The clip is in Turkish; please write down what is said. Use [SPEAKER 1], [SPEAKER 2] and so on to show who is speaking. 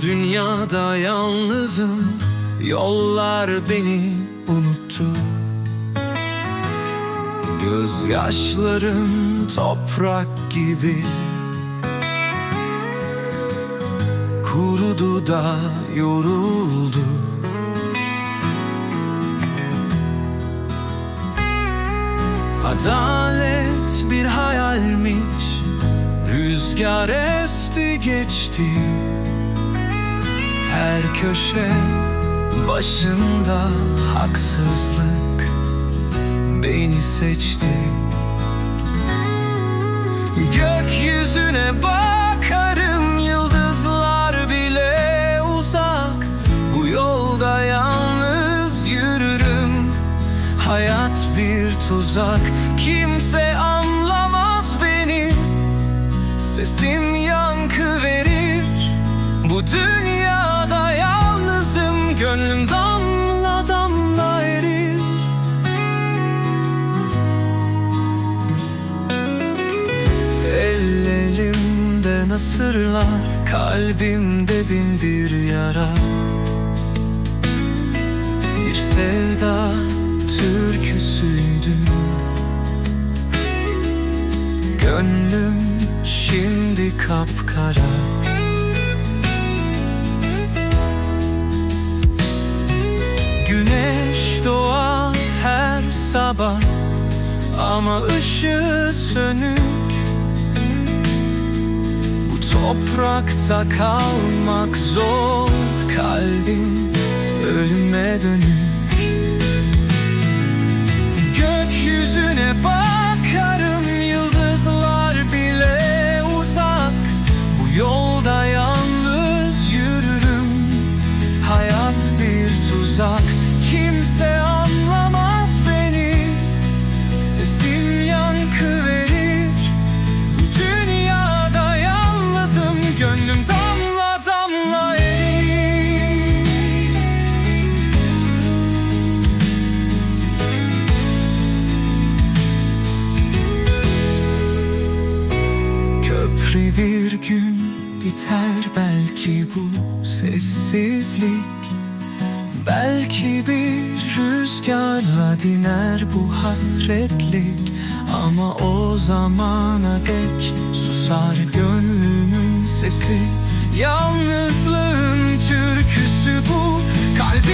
[SPEAKER 1] dünyada yalnızım Yollar beni unuttu. Gözyaşlarım toprak gibi. Kurudu da yoruldu. Adalet bir hayalmiş Rüzgar esti geçti Her köşe başında haksızlık. Beni seçti. Gökyüzüne bakarım Yıldızlar bile uzak. Bu yolda yalnız yürürüm Hayat bir tuzak Gönlüm damla damla erir. Ellerimde nasırlar Kalbimde bin bir yara. Bir sevda türküsüydü. Gönlüm şimdi kapkara Ama ışığı sönük. Bu toprakta kalmak zor. Kalbim ölüme dönük. Gökyüzüne bakarım Köprü bir gün biter belki bu sessizlik. Belki bir rüzgarla diner bu hasretlik. Ama o zamana dek susar gönlümün sesi. Yalnızlığın türküsü bu kalbimin